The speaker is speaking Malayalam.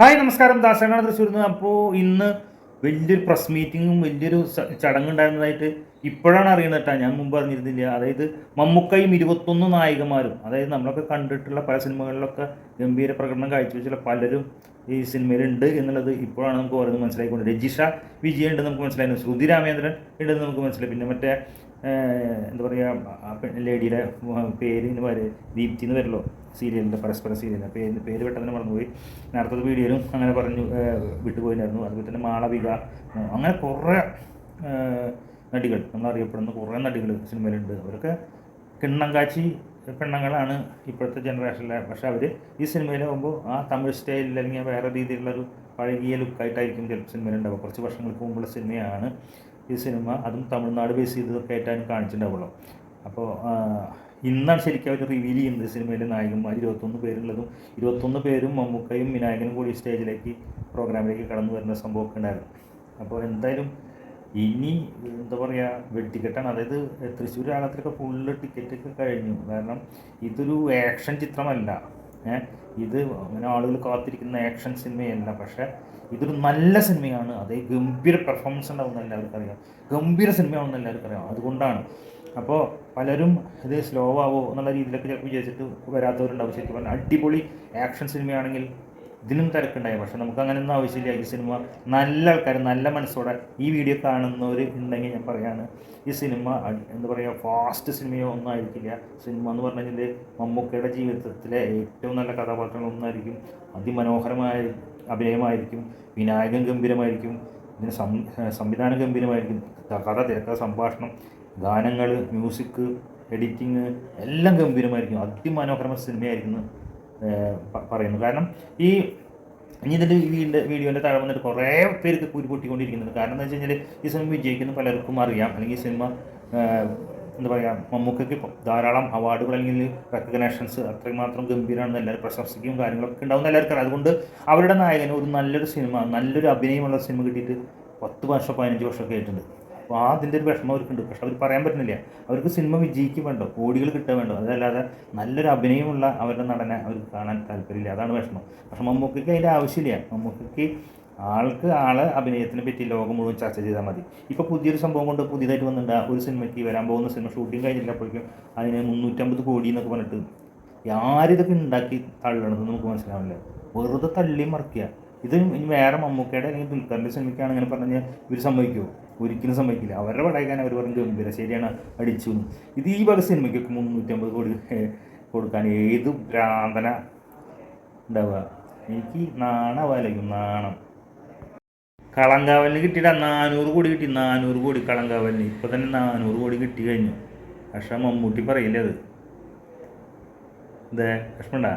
ഹായ് നമസ്കാരം. ദാസനാണ് തൃശ്ശൂർ നിന്ന്. അപ്പോൾ ഇന്ന് വലിയൊരു പ്രസ് മീറ്റിങ്ങും വലിയൊരു ചടങ്ങുണ്ടായിരുന്നതായിട്ട് ഇപ്പോഴാണ് അറിയുന്നത് കേട്ടോ. ഞാൻ മുമ്പ് അറിഞ്ഞിരുന്നില്ല. അതായത് മമ്മൂക്കയും ഇരുപത്തൊന്ന് നായികമാരും അതായത് നമ്മളൊക്കെ കണ്ടിട്ടുള്ള പല സിനിമകളിലൊക്കെ ഗംഭീര പ്രകടനം കാഴ്ചവെച്ചുള്ള പലരും ഈ സിനിമയിലുണ്ട് എന്നുള്ളത് ഇപ്പോഴാണ് നമുക്ക് ഓരോന്ന് മനസ്സിലായിക്കൊണ്ട് രജിഷ വിജയ് ഉണ്ടെന്ന് നമുക്ക് മനസ്സിലായിരുന്നു ശ്രുതി രാമേന്ദ്രൻ ഉണ്ടെന്ന് നമുക്ക് മനസ്സിലായി. പിന്നെ മറ്റേ എന്താ പറയുക ലേഡിയുടെ പേര് എന്ന് വരെ ദീപ്തി എന്ന് വരല്ലോ സീരിയലിന്റെ പരസ്പര സീരിയലിന്റെ പേര് പേര് പെട്ടെന്ന് മറന്നുപോയി. നേരത്തെ വീഡിയോയിലും അങ്ങനെ പറഞ്ഞു വിട്ടുപോയില്ലായിരുന്നു അതുപോലെ തന്നെ മാളവിക അങ്ങനെ കുറേ നടികൾ നമ്മൾ അറിയപ്പെടുന്ന കുറേ നടികൾ സിനിമയിലുണ്ട്. അവരൊക്കെ കിണ്ണം കാച്ചി പെണ്ണുങ്ങളാണ് ഇപ്പോഴത്തെ ജനറേഷനിലെ. പക്ഷേ അവർ ഈ സിനിമയിലാകുമ്പോൾ ആ തമിഴ് സ്റ്റൈലിൽ അല്ലെങ്കിൽ വേറെ രീതിയിലുള്ളൊരു പഴകിയ ലുക്കായിട്ടായിരിക്കും ചില സിനിമയിലുണ്ടാവുക. കുറച്ച് വർഷങ്ങൾക്ക് മുമ്പുള്ള സിനിമയാണ്. ഈ സിനിമ അതും തമിഴ്നാട് ബേസ് ചെയ്തൊക്കെ ആയിട്ടാണ് കാണിച്ചിട്ടുണ്ടാവുള്ളൂ. അപ്പോൾ ഇന്നാണ് ശരിക്കും അവർ റിവീൽ ചെയ്യുന്നത് സിനിമയിലെ നായകന്മാർ ഇരുപത്തൊന്ന് പേരുള്ളതും ഇരുപത്തൊന്ന് പേരും മമ്മൂക്കയും വിനായകനും കൂടി സ്റ്റേജിലേക്ക് പ്രോഗ്രാമിലേക്ക് കടന്നു വരുന്ന സംഭവമൊക്കെ ഉണ്ടായിരുന്നു. അപ്പോൾ എന്തായാലും ഇനി എന്താ പറയുക വെട്ടിക്കെട്ടാണ്. അതായത് തൃശ്ശൂർ ആകത്തിലൊക്കെ ഫുള്ള് ടിക്കറ്റൊക്കെ കഴിഞ്ഞു. കാരണം ഇതൊരു ആക്ഷൻ ചിത്രമല്ല. ഇത് അങ്ങനെ ആളുകൾ കാത്തിരിക്കുന്ന ആക്ഷൻ സിനിമയല്ല പക്ഷേ ഇതൊരു നല്ല സിനിമയാണ് അതേ ഗംഭീര പെർഫോമൻസ് ഉണ്ടാവുന്ന എല്ലാവർക്കും അറിയാം. ഗംഭീര സിനിമയാണെന്ന് എല്ലാവർക്കും അറിയാം. അതുകൊണ്ടാണ്. അപ്പോൾ പലരും ഇത് സ്ലോ ആവോ എന്നുള്ള രീതിയിലൊക്കെ ചിലപ്പോൾ വിചാരിച്ചിട്ട് വരാത്തവരുണ്ടാവും. ശരിക്കും പറഞ്ഞാൽ അടിപൊളി ആക്ഷൻ സിനിമയാണെങ്കിൽ ഇതിനും തിരക്കുണ്ടായി പക്ഷെ നമുക്ക് അങ്ങനെയൊന്നും ആവശ്യമില്ല. ഈ സിനിമ നല്ല ആൾക്കാർ നല്ല മനസ്സോടെ ഈ വീഡിയോ കാണുന്നവർ ഉണ്ടെങ്കിൽ ഞാൻ പറയാണ് ഈ സിനിമ എന്താ പറയുക ഫാസ്റ്റ് സിനിമയോ ഒന്നും ആയിരിക്കില്ല. സിനിമ എന്ന് പറഞ്ഞു കഴിഞ്ഞാൽ മമ്മൂക്കയുടെ ജീവിതത്തിലെ ഏറ്റവും നല്ല കഥാപാത്രങ്ങളൊന്നായിരിക്കും അതിമനോഹരമായ അഭിനയമായിരിക്കും. വിനായകൻ ഗംഭീരമായിരിക്കും. ഇതിന് സംവിധാനം ഗംഭീരമായിരിക്കും. കഥ തിരക്ക സംഭാഷണം ഗാനങ്ങൾ മ്യൂസിക് എഡിറ്റിങ് എല്ലാം ഗംഭീരമായിരിക്കും. അതിമനോഹരമായ സിനിമയായിരിക്കും പറയുന്നു. കാരണം ഈ ഇനി ഇതിന്റെ വീടിന്റെ വീഡിയോന്റെ താഴെ വന്നിട്ട് കുറേ പേർക്ക് കൂരി പൊട്ടിക്കൊണ്ടിരിക്കുന്നുണ്ട് കാരണം എന്താ വെച്ച് കഴിഞ്ഞാൽ ഈ സിനിമ വിജയിക്കുന്ന പലർക്കും അറിയാം. അല്ലെങ്കിൽ ഈ സിനിമ എന്താ പറയുക മമ്മൂക്കയ്ക്ക് ധാരാളം അവാർഡുകൾ അല്ലെങ്കിൽ റെക്കഗ്നേഷൻസ് അത്രമാത്രം ഗംഭീരമാണെന്ന് എല്ലാവരും പ്രശംസിക്കുകയും കാര്യങ്ങളൊക്കെ ഉണ്ടാവുന്ന എല്ലാവർക്കും അതുകൊണ്ട് അവരുടെ നായകന് ഒരു നല്ലൊരു സിനിമ നല്ലൊരു അഭിനയമുള്ള സിനിമ കിട്ടിയിട്ട് പത്ത് വർഷം പതിനഞ്ച് വർഷമൊക്കെ ആയിട്ടുണ്ട്. അപ്പോൾ ആ അതിന്റെ ഒരു വിഷമം അവർക്കുണ്ട്. പക്ഷെ അവർ പറയാൻ പറ്റുന്നില്ല. അവർക്ക് സിനിമ വിജയിക്കും വേണ്ടോ? കോടികൾ കിട്ടാൻ വേണ്ടോ? അതല്ലാതെ നല്ലൊരു അഭിനയമുള്ള അവരുടെ നടനെ അവർക്ക് കാണാൻ താല്പര്യമില്ല. അതാണ് വിഷമം. പക്ഷെ മമ്മൂക്കയ്ക്ക് അതിന്റെ ആവശ്യമില്ല. മമ്മൂക്കയ്ക്ക് ആൾക്ക് ആളെ അഭിനയത്തിനെ പറ്റി ലോകം മുഴുവൻ ചർച്ച ചെയ്താൽ മതി. ഇപ്പോൾ പുതിയൊരു സംഭവം കൊണ്ട് പുതിയതായിട്ട് വന്നിട്ടുണ്ട്. ഒരു സിനിമയ്ക്ക് വരാൻ പോകുന്ന സിനിമ ഷൂട്ടിംഗ് കഴിഞ്ഞില്ലപ്പോഴേക്കും അതിന് മുന്നൂറ്റമ്പത് കോടി എന്നൊക്കെ പറഞ്ഞിട്ട് ആരിതൊക്കെ ഉണ്ടാക്കി തള്ളണതെന്ന് നമുക്ക് മനസ്സിലാവില്ല. വെറുതെ തള്ളി മറിക്കുക. ഇത് ഇനി വേറെ മമ്മൂക്കയുടെ അല്ലെങ്കിൽ ദുൽഖറിന്റെ സിനിമയ്ക്കാണ് ഇങ്ങനെ പറഞ്ഞാൽ ഇവർ സമ്മതിക്കുമോ ഒരിക്കലും സമ്മതിക്കില്ല. അവരുടെ പടയ്ക്കാൻ അവർ പറഞ്ഞു ഗംഭീര ശരിയാണ് അടിച്ചു. ഇത് ഈ വക സിനിമയ്ക്കൊക്കെ മുന്നൂറ്റമ്പത് കോടി കൊടുക്കാൻ ഏത് ഭ്രാന്തന ഉണ്ടാവുക? എനിക്ക് നാണവലയും നാണം. കളങ്കാവലിന് കിട്ടിയിട്ട് നാനൂറ് കോടി കിട്ടി. നാനൂറ് കോടി കളങ്കാവലിന്. ഇപ്പം തന്നെ നാനൂറ് കോടി കിട്ടി കഴിഞ്ഞു. പക്ഷേ മമ്മൂട്ടി പറയില്ല അത്? ഇതേ വിഷമണ്ടാ